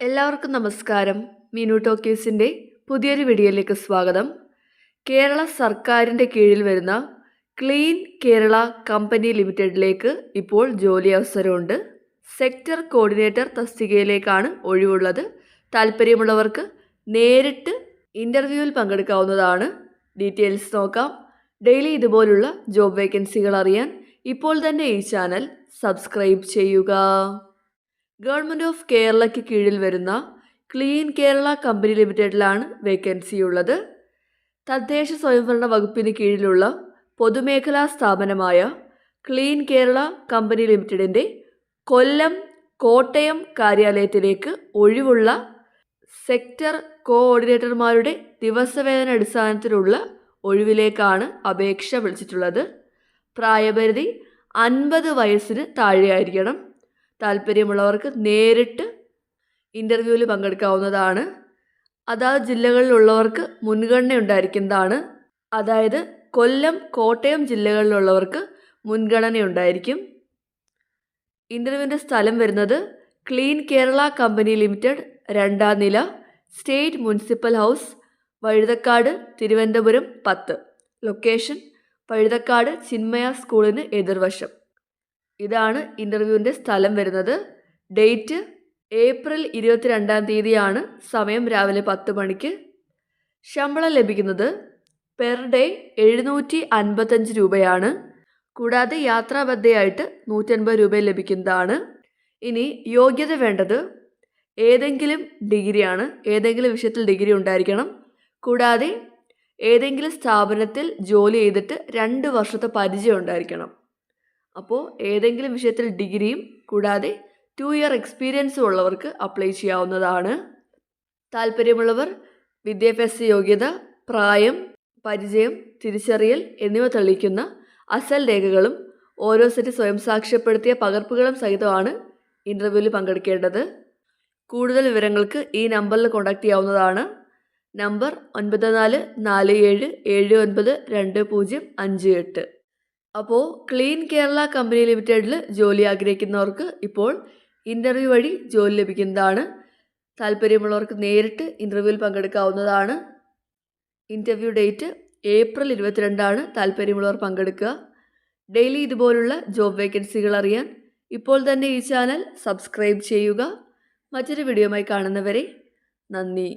എല്ലാവർക്കും നമസ്കാരം. മീനു ടോക്കീസിന്റെ പുതിയൊരു വീഡിയോയിലേക്ക് സ്വാഗതം. കേരള സർക്കാരിന്റെ കീഴിൽ വരുന്ന ക്ലീൻ കേരള കമ്പനി ലിമിറ്റഡിലേക്ക് ഇപ്പോൾ ജോലി അവസരമുണ്ട്. സെക്ടർ കോർഡിനേറ്റർ തസ്തികയിലേക്കാണ് ഒഴിവുള്ളത്. താല്പര്യമുള്ളവർക്ക് നേരിട്ട് ഇന്റർവ്യൂവിൽ പങ്കെടുക്കാവുന്നതാണ്. ഡീറ്റെയിൽസ് നോക്കാം. ഡെയിലി ഇതുപോലുള്ള ജോബ് വേക്കൻസികൾ അറിയാൻ ഇപ്പോൾ തന്നെ ഈ ചാനൽ സബ്സ്ക്രൈബ് ചെയ്യുക. ഗവൺമെന്റ് ഓഫ് കേരളയ്ക്ക് കീഴിൽ വരുന്ന ക്ലീൻ കേരള കമ്പനി ലിമിറ്റഡിലാണ് വേക്കൻസി ഉള്ളത്. തദ്ദേശ സ്വയംഭരണ വകുപ്പിന് കീഴിലുള്ള പൊതുമേഖലാ സ്ഥാപനമായ ക്ലീൻ കേരള കമ്പനി ലിമിറ്റഡിന്റെ കൊല്ലം കോട്ടയം കാര്യാലയത്തിലേക്ക് ഒഴിവുള്ള സെക്ടർ കോഓർഡിനേറ്റർമാരുടെ ദിവസവേതന അടിസ്ഥാനത്തിലുള്ള ഒഴിവിലേക്കാണ് അപേക്ഷ വിളിച്ചിട്ടുള്ളത്. പ്രായപരിധി അൻപത് വയസ്സിന് താഴെയായിരിക്കണം. താല്പര്യമുള്ളവർക്ക് നേരിട്ട് ഇന്റർവ്യൂവിൽ പങ്കെടുക്കാവുന്നതാണ്. അതാത് ജില്ലകളിലുള്ളവർക്ക് മുൻഗണന ഉണ്ടായിരിക്കുന്നതാണ്. അതായത് കൊല്ലം കോട്ടയം ജില്ലകളിലുള്ളവർക്ക് മുൻഗണന ഉണ്ടായിരിക്കും. ഇന്റർവ്യൂവിന്റെ സ്ഥലം വരുന്നത് ക്ലീൻ കേരള കമ്പനി ലിമിറ്റഡ് രണ്ടാം നില state municipal house Vazhuthacaud Thiruvananthapuram പത്ത്. ലൊക്കേഷൻ വഴുതക്കാട് ചിന്മയ സ്കൂളിന് എതിർവശം. ഇതാണ് ഇന്റർവ്യൂവിന്റെ സ്ഥലം വരുന്നത്. ഡേറ്റ് ഏപ്രിൽ ഇരുപത്തിരണ്ടാം തീയതിയാണ് സമയം രാവിലെ പത്ത് മണിക്ക്. ശമ്പളം ലഭിക്കുന്നത് പെർ ഡേ എഴുന്നൂറ്റി അൻപത്തഞ്ച് രൂപയാണ്. കൂടാതെ യാത്രാബദ്ധയായിട്ട് നൂറ്റൻപത് രൂപ ലഭിക്കുന്നതാണ്. ഇനി യോഗ്യത വേണ്ടത് ഏതെങ്കിലും ഡിഗ്രിയാണ്. ഏതെങ്കിലും വിഷയത്തിൽ ഡിഗ്രി ഉണ്ടായിരിക്കണം. കൂടാതെ ഏതെങ്കിലും സ്ഥാപനത്തിൽ ജോലി ചെയ്തിട്ട് രണ്ട് വർഷത്തെ പരിചയം ഉണ്ടായിരിക്കണം. അപ്പോൾ ഏതെങ്കിലും വിഷയത്തിൽ ഡിഗ്രിയും കൂടാതെ ടു ഇയർ എക്സ്പീരിയൻസും ഉള്ളവർക്ക് അപ്ലൈ ചെയ്യാവുന്നതാണ്. താല്പര്യമുള്ളവർ വിദ്യാഭ്യാസ യോഗ്യത പ്രായം പരിചയം തിരിച്ചറിയൽ എന്നിവ തെളിയിക്കുന്ന അസൽ രേഖകളും ഓരോ സെറ്റ് സ്വയം സാക്ഷ്യപ്പെടുത്തിയ പകർപ്പുകളും സഹിതമാണ് ഇന്റർവ്യൂവിൽ പങ്കെടുക്കേണ്ടത്. കൂടുതൽ വിവരങ്ങൾക്ക് ഈ നമ്പറിൽ കോൺടാക്റ്റ് ചെയ്യാവുന്നതാണ്. നമ്പർ ഒൻപത് നാല് നാല് ഏഴ് ഏഴ് ഒൻപത് രണ്ട് പൂജ്യം അഞ്ച് എട്ട്. അപ്പോൾ ക്ലീൻ കേരള കമ്പനി ലിമിറ്റഡിൽ ജോലി ആഗ്രഹിക്കുന്നവർക്ക് ഇപ്പോൾ ഇന്റർവ്യൂ വഴി ജോലി ലഭിക്കുന്നതാണ്. താല്പര്യമുള്ളവർക്ക് നേരിട്ട് ഇന്റർവ്യൂവിൽ പങ്കെടുക്കാവുന്നതാണ്. ഇന്റർവ്യൂ ഡേറ്റ് ഏപ്രിൽ ഇരുപത്തിരണ്ടാണ് താല്പര്യമുള്ളവർ പങ്കെടുക്കുക. ഡെയിലി ഇതുപോലുള്ള ജോബ് വേക്കൻസികൾ അറിയാൻ ഇപ്പോൾ തന്നെ ഈ ചാനൽ സബ്സ്ക്രൈബ് ചെയ്യുക. മറ്റൊരു വീഡിയോയുമായി കാണുന്നവരെ നന്ദി.